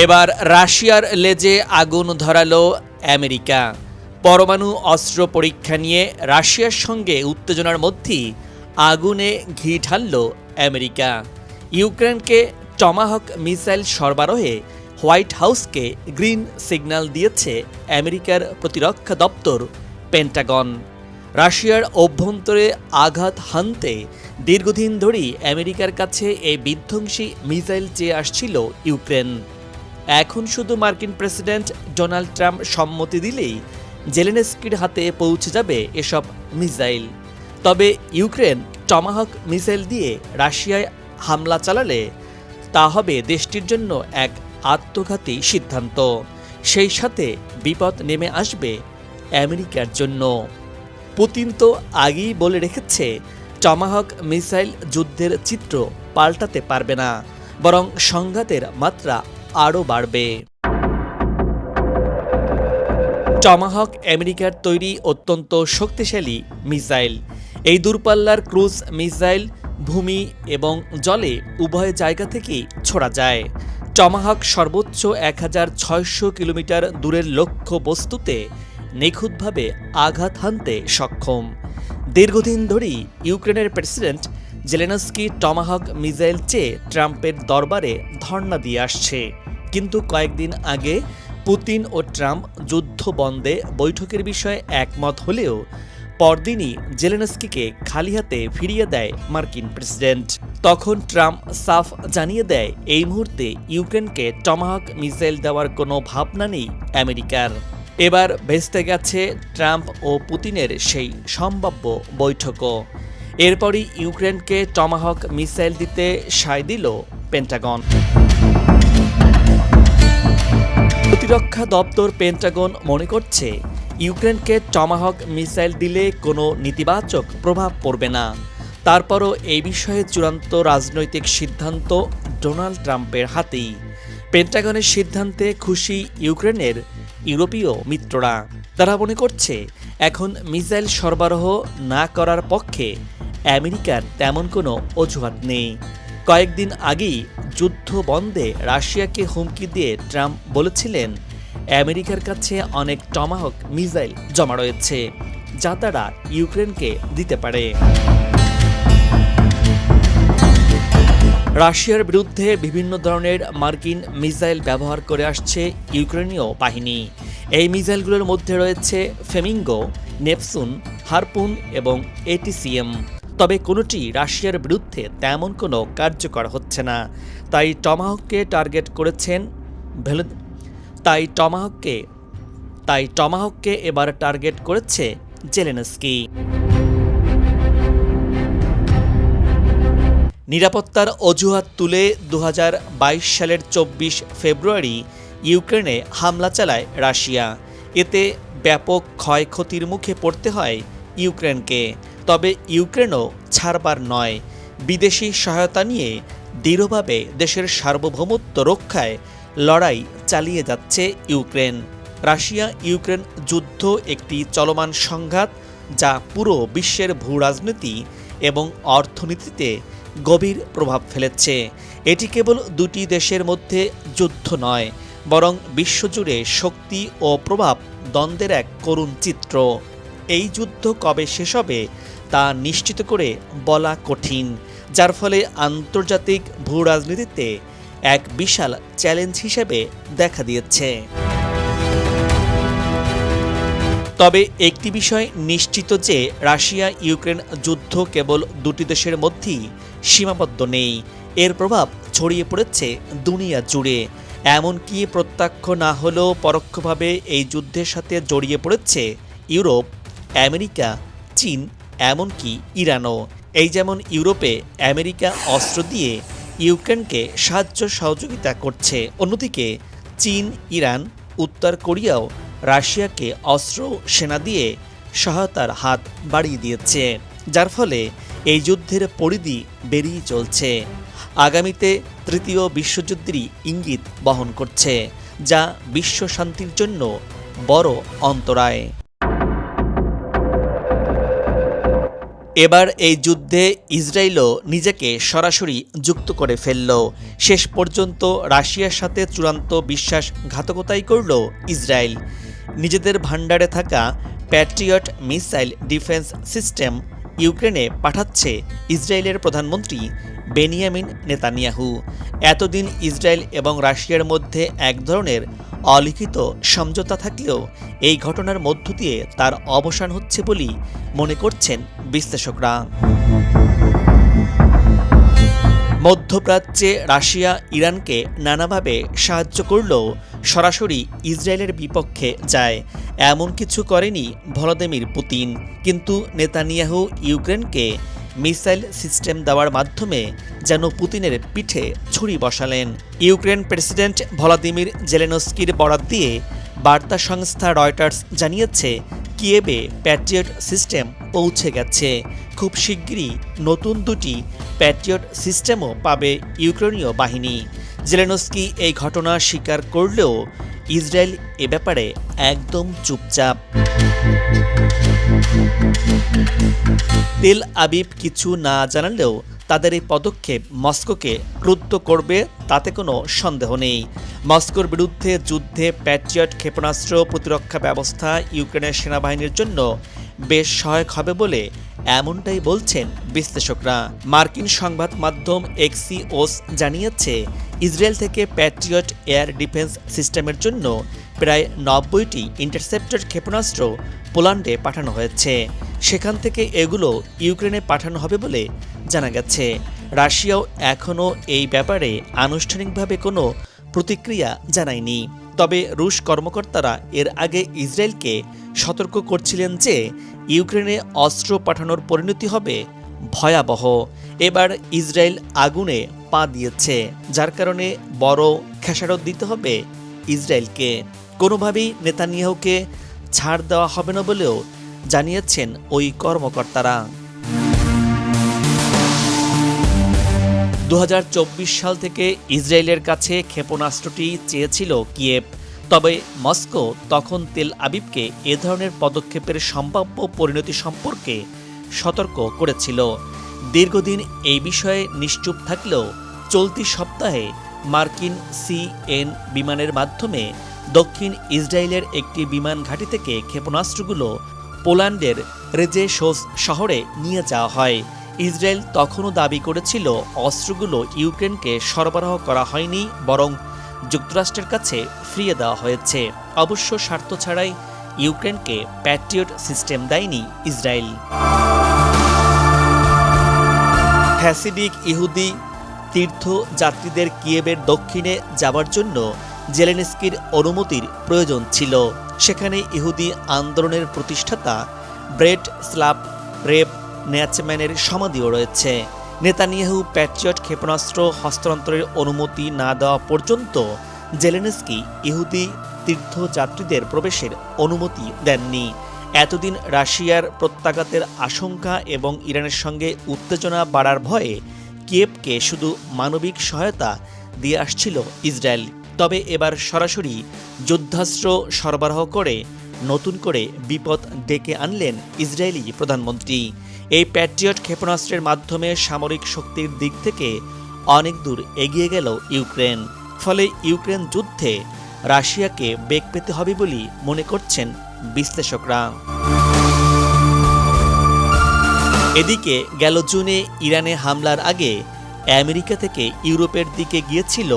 এবার রাশিয়ার লেজে আগুন ধরালো আমেরিকা। পরমাণু অস্ত্র পরীক্ষা নিয়ে রাশিয়ার সঙ্গে উত্তেজনার মধ্যেই আগুনে ঘি ঢালল আমেরিকা। ইউক্রেনকে টমাহক মিসাইল সরবরাহে হোয়াইট হাউসকে গ্রিন সিগন্যাল দিয়েছে আমেরিকার প্রতিরক্ষা দপ্তর পেন্টাগন। রাশিয়ার অভ্যন্তরে আঘাত হানতে দীর্ঘদিন ধরেই আমেরিকার কাছে এই বিধ্বংসী মিসাইল চেয়ে আসছিল ইউক্রেন। এখন শুধু মার্কিন প্রেসিডেন্ট ডোনাল্ড ট্রাম্প সম্মতি দিলেই জেলেনস্কির হাতে পৌঁছে যাবে এসব মিসাইল। তবে ইউক্রেন টমাহক মিসাইল দিয়ে রাশিয়ায় হামলা চালালে তা হবে দেশটির জন্য এক আত্মঘাতী সিদ্ধান্ত। সেই সাথে বিপদ নেমে আসবে আমেরিকার জন্য। পুতিন তো আগেই বলে রেখেছে, টমাহক মিসাইল যুদ্ধের চিত্র পাল্টাতে পারবে না, বরং সংঘাতের মাত্রা আরও বাড়বে। টমাহক আমেরিকার তৈরি অত্যন্ত শক্তিশালী মিসাইল। এই দূরপাল্লার ক্রুজ মিসাইল ভূমি এবং জলে উভয় জায়গা থেকেই ছোড়া যায়। টমাহক সর্বোচ্চ এক হাজার ছয়শো কিলোমিটার দূরের লক্ষ্য বস্তুতে নিখুঁতভাবে আঘাত হানতে সক্ষম। দীর্ঘদিন ধরেই ইউক্রেনের প্রেসিডেন্ট জেলেনস্কি টমাহক মিসাইল চেয়ে ট্রাম্পের দরবারে ধর্ণা দিয়ে আসছে। কিন্তু কয়েকদিন আগে পুতিন ও ট্রাম্প যুদ্ধ বন্ধে বৈঠকের বিষয়ে একমত হলেও পরদিনই জেলেনস্কিকে খালি হাতে ফিরিয়ে দেয় মার্কিন প্রেসিডেন্ট। তখন ট্রাম্প সাফ জানিয়ে দেয়, এই মুহূর্তে ইউক্রেনকে টমাহক মিসাইল দেওয়ার কোনো ভাবনা নেই আমেরিকার। এবার ভেস্তে গেছে ট্রাম্প ও পুতিনের সেই সম্ভাব্য বৈঠকও। এরপরই ইউক্রেনকে টমাহক মিসাইল দিতে সায় দিল পেন্টাগন। প্রতিরক্ষা দপ্তর পেন্টাগন মনে করছে, ইউক্রেনকে টমাহক মিসাইল দিলে কোনো নেতিবাচক প্রভাব পড়বে না। তারপরও এই বিষয়ে চূড়ান্ত রাজনৈতিক সিদ্ধান্ত ডোনাল্ড ট্রাম্পের হাতেই। পেন্টাগনের সিদ্ধান্তে খুশি ইউক্রেনের ইউরোপীয় মিত্ররা। তারা মনে করছে, এখন মিসাইল সরবরাহ না করার পক্ষে আমেরিকার তেমন কোনো অজুহাত নেই। কয়েকদিন আগেই যুদ্ধ বন্ধে রাশিয়াকে হুমকি দিয়ে ট্রাম্প বলেছিলেন, আমেরিকার কাছে অনেক টমাহক মিসাইল জমা রয়েছে, যা তারা ইউক্রেনকে দিতে পারে। রাশিয়ার বিরুদ্ধে বিভিন্ন ধরনের মার্কিন মিসাইল ব্যবহার করে আসছে ইউক্রেনীয় বাহিনী। এই মিসাইলগুলোর মধ্যে রয়েছে ফেমিঙ্গো নেপসুন হারপুন এবং এটিসিএম। তবে কোনোটি রাশিয়ার বিরুদ্ধে তেমন কোনো কার্যকর হচ্ছে না। তাই টমাহককে টার্গেট করেছেন তাই টমাহককে তাই টমাহককে এবার টার্গেট করেছে জেলেনস্কি। নিরাপত্তার অজুহাত তুলে দু হাজার বাইশ সালের চব্বিশ ফেব্রুয়ারি ইউক্রেনে হামলা চালায় রাশিয়া। এতে ব্যাপক ক্ষয়ক্ষতির মুখে পড়তে হয় ইউক্রেনকে। তবে ইউক্রেনও ছাড়বার নয়। বিদেশি সহায়তা নিয়ে দৃঢ়ভাবে দেশের সার্বভৌমত্ব রক্ষায় লড়াই চালিয়ে যাচ্ছে ইউক্রেন। রাশিয়া ইউক্রেন যুদ্ধ একটি চলমান সংঘাত, যা পুরো বিশ্বের ভূ রাজনীতি এবং অর্থনীতিতে গভীর প্রভাব ফেলেছে। এটি কেবল দুটি দেশের মধ্যে যুদ্ধ নয়, বরং বিশ্বজুড়ে শক্তি ও প্রভাব দ্বন্দ্বের এক করুণ চিত্র। এই যুদ্ধ কবে শেষ হবে তা নিশ্চিত করে বলা কঠিন, যার ফলে আন্তর্জাতিক ভূ রাজনীতিতে এক বিশাল চ্যালেঞ্জ হিসেবে দেখা দিয়েছে। তবে একটি বিষয় নিশ্চিত যে রাশিয়া ইউক্রেন যুদ্ধ কেবল দুটি দেশের মধ্যেই সীমাবদ্ধ নেই, এর প্রভাব ছড়িয়ে পড়েছে দুনিয়া জুড়ে। এমনকি প্রত্যক্ষ না হলেও পরোক্ষভাবে এই যুদ্ধের সাথে জড়িয়ে পড়েছে ইউরোপ। আমেরিকা, চীন, এমনকি ইরানও। এই যেমন ইউরোপে আমেরিকা অস্ত্র দিয়ে ইউক্রেনকে সাহায্য সহযোগিতা করছে, অন্যদিকে চীন, ইরান, উত্তর কোরিয়াও রাশিয়াকে অস্ত্র সেনা দিয়ে সহায়তার হাত বাড়িয়ে দিয়েছে, যার ফলে এই যুদ্ধের পরিধি বেরিয়ে চলছে। আগামীতে তৃতীয় বিশ্বযুদ্ধেরই ইঙ্গিত বহন করছে, যা বিশ্ব শান্তির জন্য বড় অন্তরায়। এবার এই যুদ্ধে ইসরায়েলও নিজেকে সরাসরি যুক্ত করে ফেলল। শেষ পর্যন্ত রাশিয়ার সাথে চূড়ান্ত বিশ্বাসঘাতকতাই করল ইসরায়েল। নিজেদের ভাণ্ডারে থাকা প্যাট্রিয়ট মিসাইল ডিফেন্স সিস্টেম ইউক্রেনে পাঠাচ্ছে ইসরায়েলের প্রধানমন্ত্রী বেনিয়ামিন নেতানিয়াহু। এতদিন ইসরায়েল এবং রাশিয়ার মধ্যে এক ধরনের অলিখিত সমঝোতা থাকলেও এই ঘটনার মধ্য দিয়ে তার অবসান হচ্ছে বলেই মনে করছেন বিশ্লেষকরা। মধ্যপ্রাচ্যে রাশিয়া ইরানকে নানাভাবে সাহায্য করলেও সরাসরি ইসরায়েলের বিপক্ষে যায়। এমন কিছু করেনি ভলাদিমির পুতিন। কিন্তু নেতানিয়াহু ইউক্রেনকে মিসাইল সিস্টেম দেওয়ার মাধ্যমে যেন পুতিনের পিঠে ছুরি বসালেন। ইউক্রেন প্রেসিডেন্ট ভলাদিমির জেলেনস্কির বরাত দিয়ে বার্তা সংস্থা রয়টার্স জানিয়েছে, কিয়েবে প্যাট্রিয়ট সিস্টেম পৌঁছে গেছে। খুব শিগগিরই নতুন দুটি প্যাট্রিয়ট সিস্টেমও পাবে ইউক্রেনীয় বাহিনী। জেলেনস্কি এই ঘটনা স্বীকার করলেও ইসরায়েল এ ব্যাপারে একদম চুপচাপ। তেল আবিব কিছু না জানালেও তাদের এই পদক্ষেপ মস্কোকে ক্রুদ্ধ করবে, তাতে কোনো সন্দেহ নেই। মস্কোর বিরুদ্ধে যুদ্ধে প্যাট্রিয়ট ক্ষেপণাস্ত্র প্রতিরক্ষা ব্যবস্থা ইউক্রেনের সেনাবাহিনীর জন্য বেশ সহায়ক হবে বলে এমনটাই বলছেন বিশ্লেষকরা। মার্কিন সংবাদ মাধ্যম এক্সিওস জানিয়েছে, ইসরায়েল থেকে প্যাট্রিয়ট এয়ার ডিফেন্স সিস্টেমের জন্য প্রায় নব্বইটি ইন্টারসেপ্টর ক্ষেপণাস্ত্র পোল্যান্ডে পাঠানো হয়েছে। সেখান থেকে এগুলো ইউক্রেনে পাঠানো হবে বলে জানা গেছে। রাশিয়াও এখনও এই ব্যাপারে আনুষ্ঠানিকভাবে কোনো প্রতিক্রিয়া জানায়নি। তবে রুশ কর্মকর্তারা এর আগে ইসরায়েলকে সতর্ক করছিলেন যে ইউক্রেনে অস্ত্র পাঠানোর পরিণতি হবে ভয়াবহ। এবার ইসরায়েল আগুনে পা দিয়েছে, যার কারণে বড় খেসারত দিতে হবে ইসরায়েলকে। কোনোভাবেই নেতানিয়াহুকে ছাড় দেওয়া হবে না বলেও জানিয়েছেন ওই কর্মকর্তারা। দু হাজার চব্বিশ সাল থেকে ইসরায়েলের কাছে ক্ষেপণাস্ত্রটি চেয়েছিল কিয়েভ, তবে মস্কো তখন তেল আবিবকে এ ধরনের পদক্ষেপের সম্ভাব্য পরিণতি সম্পর্কে সতর্ক করেছিল। দীর্ঘদিন এই বিষয়ে নিশ্চুপ থাকলেও চলতি সপ্তাহে মার্কিন সিএন বিমানের মাধ্যমে দক্ষিণ ইসরায়েলের একটি বিমান ঘাঁটি থেকে ক্ষেপণাস্ত্রগুলো পোল্যান্ডের রেজেশোস শহরে নিয়ে যাওয়া হয়। ইসরায়েল তখনও দাবি করেছিল অস্ত্রগুলো ইউক্রেনকে সরবরাহ করা হয়নি, বরং যুক্তরাষ্ট্রের কাছে ফিরিয়ে দেওয়া হয়েছে। অবশ্য স্বার্থ ছাড়াই ইউক্রেনকে প্যাট্রিয়ট সিস্টেম দেয়নি ইসরায়েল। হ্যাসিডিক ইহুদি তীর্থযাত্রীদের কিয়েবের দক্ষিণে যাবার জন্য জেলেনস্কির অনুমতির প্রয়োজন ছিল। সেখানে ইহুদি আন্দোলনের প্রতিষ্ঠাতা ব্রেট স্লাপ রেপ ন্যাচম্যানের সমাধিও রয়েছে। নেতানিয়াহু প্যাট্রিয়ট ক্ষেপণাস্ত্র হস্তান্তরের অনুমতি না দেওয়া পর্যন্ত জেলেনস্কি ইহুদি তীর্থযাত্রীদের প্রবেশের অনুমতি দেননি। এতদিন রাশিয়ার প্রত্যাঘাতের আশঙ্কা এবং ইরানের সঙ্গে উত্তেজনা বাড়ার ভয়ে কিয়েভকে শুধু মানবিক সহায়তা দিয়ে আসছিল ইসরায়েল। তবে এবার সরাসরি যুদ্ধাস্ত্র সরবরাহ করে নতুন করে বিপদ ডেকে আনলেন ইসরায়েলি প্রধানমন্ত্রী। এই প্যাট্রিয়ট ক্ষেপণাস্ত্রের মাধ্যমে সামরিক শক্তির দিক থেকে অনেক দূর এগিয়ে গেল ইউক্রেন। ফলে ইউক্রেন যুদ্ধে রাশিয়াকে বেগ পেতে হবে বলেই মনে করছেন বিশ্লেষকরা। এদিকে গেল জুনে ইরানে হামলার আগে আমেরিকা থেকে ইউরোপের দিকে গিয়েছিল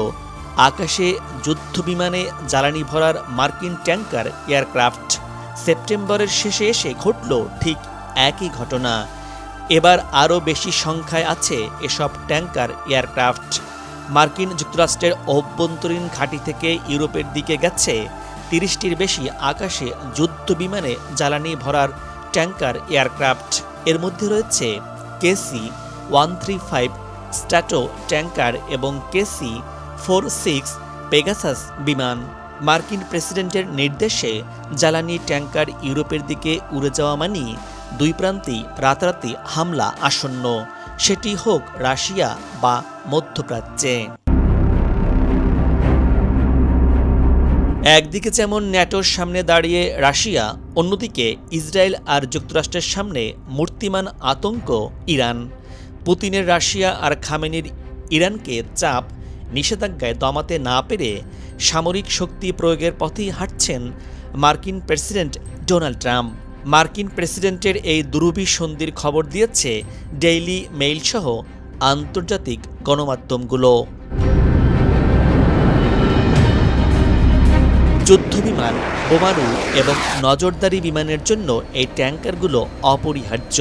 আকাশে যুদ্ধবিমানে জ্বালানি ভরার মার্কিন ট্যাঙ্কার এয়ারক্রাফট। সেপ্টেম্বরের শেষে এসে ঘটল ঠিক একই ঘটনা। এবার আরও বেশি সংখ্যায় আছে এসব ট্যাঙ্কার এয়ারক্রাফট। মার্কিন যুক্তরাষ্ট্রের অভ্যন্তরীণ ঘাঁটি থেকে ইউরোপের দিকে গেছে তিরিশটির বেশি আকাশে যুদ্ধ বিমানে জ্বালানি ভরার ট্যাঙ্কার এয়ারক্রাফট। এর মধ্যে রয়েছে KC one three five stratotanker এবং কেসি ফোর সিক্স পেগাসাস বিমান মার্কিন প্রেসিডেন্টের নির্দেশে জ্বালানি ট্যাঙ্কার ইউরোপের দিকে উড়ে যাওয়া মানেই দুই প্রান্তেই রাতারাতি হামলা আসন্ন। সেটি হোক রাশিয়া বা মধ্যপ্রাচ্যে। একদিকে যেমন ন্যাটোর সামনে দাঁড়িয়ে রাশিয়া, অন্যদিকে ইসরায়েল আর যুক্তরাষ্ট্রের সামনে মূর্তিমান আতঙ্ক ইরান। পুতিনের রাশিয়া আর খামেনির ইরানকে চাপ নিষেধাজ্ঞায় দমাতে না পেরে সামরিক শক্তি প্রয়োগের পথেই হাঁটছেন মার্কিন প্রেসিডেন্ট ডোনাল্ড ট্রাম্প। মার্কিন প্রেসিডেন্টের এই দুরূহী সন্ধির খবর দিয়েছে ডেইলি মেইল সহ আন্তর্জাতিক গণমাধ্যমগুলো। যুদ্ধবিমান, বোমারু এবং নজরদারি বিমানের জন্য এই ট্যাঙ্কারগুলো অপরিহার্য।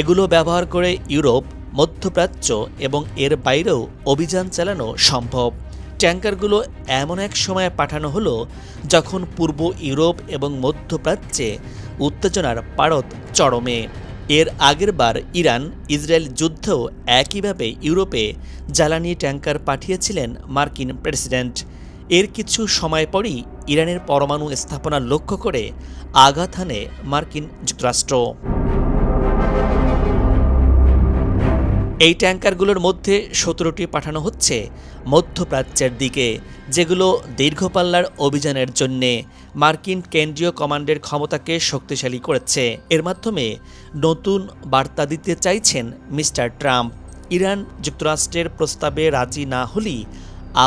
এগুলো ব্যবহার করে ইউরোপ মধ্যপ্রাচ্য এবং এর বাইরেও অভিযান চালানো সম্ভব। ট্যাঙ্কারগুলো এমন এক সময়ে পাঠানো হলো যখন পূর্ব ইউরোপ এবং মধ্যপ্রাচ্যে উত্তেজনার পারদ চরমে। এর আগের বার ইরান, ইসরায়েল যুদ্ধেও একইভাবে ইউরোপে জ্বালানি ট্যাঙ্কার পাঠিয়েছিলেন মার্কিন প্রেসিডেন্ট। এর কিছু সময় পরই ইরানের পরমাণু স্থাপনা লক্ষ্য করে আঘাত হানে মার্কিন যুক্তরাষ্ট্র। এই ট্যাঙ্কারগুলোর মধ্যে সতেরোটি পাঠানো হচ্ছে মধ্যপ্রাচ্যের দিকে, যেগুলো দীর্ঘপাল্লার অভিযানের জন্যে মার্কিন কেন্দ্রীয় কমান্ডের ক্ষমতাকে শক্তিশালী করেছে। এর মাধ্যমে নতুন বার্তা দিতে চাইছেন মিস্টার ট্রাম্প। ইরান যুক্তরাষ্ট্রের প্রস্তাবে রাজি না হলেই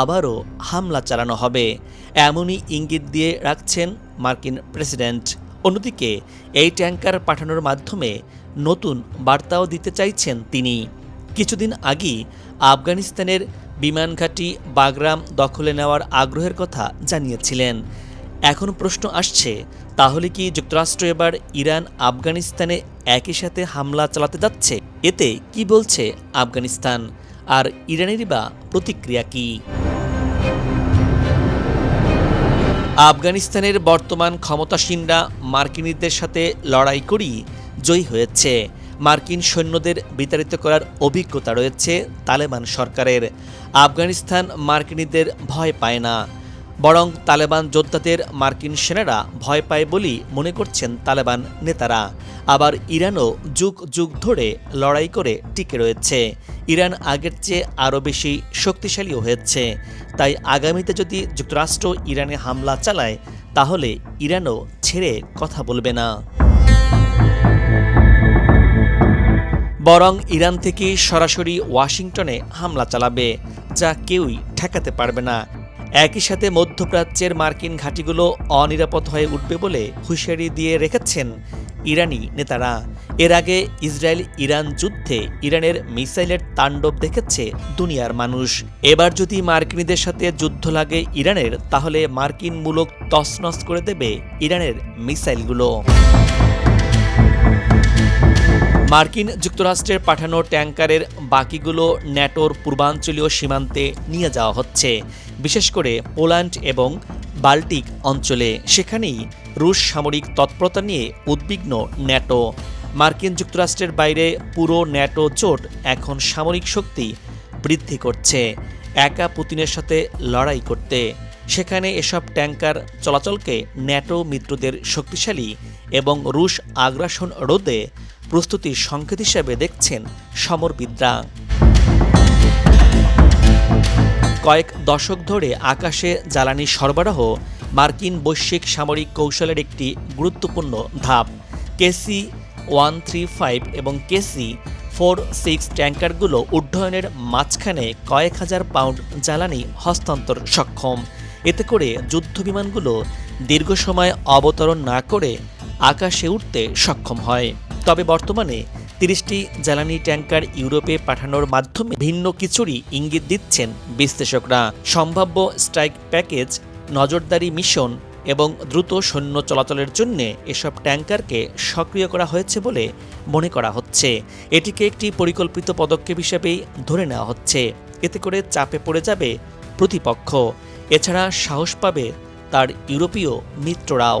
আবারও হামলা চালানো হবে। এমনই ইঙ্গিত দিয়ে রাখছেন মার্কিন প্রেসিডেন্ট। অন্যদিকে, এই ট্যাঙ্কার পাঠানোর মাধ্যমে নতুন বার্তাও দিতে চাইছেন তিনি। কিছুদিন আগেই আফগানিস্তানের বিমানঘাঁটি বাগরাম দখলে নেওয়ার আগ্রহের কথা জানিয়েছিলেন। এখন প্রশ্ন আসছে, তাহলে কি যুক্তরাষ্ট্র এবার ইরান আফগানিস্তানে একই সাথে হামলা চালাতে যাচ্ছে? এতে কি বলছে আফগানিস্তান? আর ইরানেরই বা প্রতিক্রিয়া কি? আফগানিস্তানের বর্তমান ক্ষমতাসীনরা মার্কিনীদের সাথে লড়াই করেই জয়ী হয়েছে। মার্কিন সৈন্যদের বিতাড়িত করার অভিজ্ঞতা রয়েছে তালেবান সরকারের। আফগানিস্তান মার্কিনীদের ভয় পায় না। বরং তালেবান যোদ্ধাদের মার্কিন সেনারা ভয় পায় বলেই মনে করছেন তালেবান নেতারা। আবার ইরানও যুগ যুগ ধরে লড়াই করে টিকে রয়েছে। ইরান আগের চেয়ে আরও বেশি শক্তিশালীও হয়েছে। তাই আগামীতে যদি যুক্তরাষ্ট্র ইরানে হামলা চালায়, তাহলে ইরানও ছেড়ে কথা বলবে না। বরং ইরান থেকে সরাসরি ওয়াশিংটনে হামলা চালাবে, যা কেউই ঠেকাতে পারবে না। একই সাথে মধ্যপ্রাচ্যের মার্কিন ঘাঁটিগুলো অনিরাপদ হয়ে উঠবে বলে হুঁশিয়ারি দিয়ে রেখেছেন ইরানি নেতারা। এর আগে ইসরায়েল ইরান যুদ্ধে ইরানের মিসাইলের তাণ্ডব দেখেছে দুনিয়ার মানুষ। এবার যদি মার্কিনীদের সাথে যুদ্ধ লাগে ইরানের, তাহলে মার্কিন মূলক তছনছ করে দেবে ইরানের মিসাইলগুলো। মার্কিন যুক্তরাষ্ট্রের পাঠানো ট্যাঙ্কারের বাকিগুলো ন্যাটোর পূর্বাঞ্চলীয় সীমান্তে নিয়ে যাওয়া হচ্ছে। বিশেষ করে পোল্যান্ড এবং বাল্টিক অঞ্চলে। সেখানেই রুশ সামরিক তৎপরতা নিয়ে উদ্বিগ্ন ন্যাটো। মার্কিন যুক্তরাষ্ট্রের বাইরে পুরো ন্যাটো জোট এখন সামরিক শক্তি বৃদ্ধি করছে, একা পুতিনের সাথে লড়াই করতে। সেখানে এসব ট্যাঙ্কার চলাচলকে ন্যাটো মিত্রদের শক্তিশালী এবং রুশ আগ্রাসন রোধে প্রস্তুতির সংকেত হিসেবে দেখছেন সমরবিদরা। কয়েক দশক ধরে আকাশে জ্বালানি সরবরাহ মার্কিন বৈশ্বিক সামরিক কৌশলের একটি গুরুত্বপূর্ণ ধাপ। কেসি ওয়ান থ্রি ফাইভ এবং কেসি ফোর সিক্স ট্যাঙ্কারগুলো উড্ডয়নের মাঝখানে কয়েক হাজার পাউন্ড জ্বালানি হস্তান্তর সক্ষম। এতে করে যুদ্ধবিমানগুলো দীর্ঘ সময় অবতরণ না করে আকাশে উঠতে সক্ষম হয়। তবে বর্তমানে তিরিশটি জ্বালানি ট্যাঙ্কার ইউরোপে পাঠানোর মাধ্যমে ভিন্ন কিছুরই ইঙ্গিত দিচ্ছেন বিশ্লেষকরা। সম্ভাব্য স্ট্রাইক প্যাকেজ, নজরদারি মিশন এবং দ্রুত সৈন্য চলাচলের জন্য এসব ট্যাঙ্কারকে সক্রিয় করা হয়েছে বলে মনে করা হচ্ছে। এটিকে একটি পরিকল্পিত পদক্ষেপ হিসেবেই ধরে নেওয়া হচ্ছে। এতে করে চাপে পড়ে যাবে প্রতিপক্ষ। এছাড়া সাহস পাবে তার ইউরোপীয় মিত্ররাও।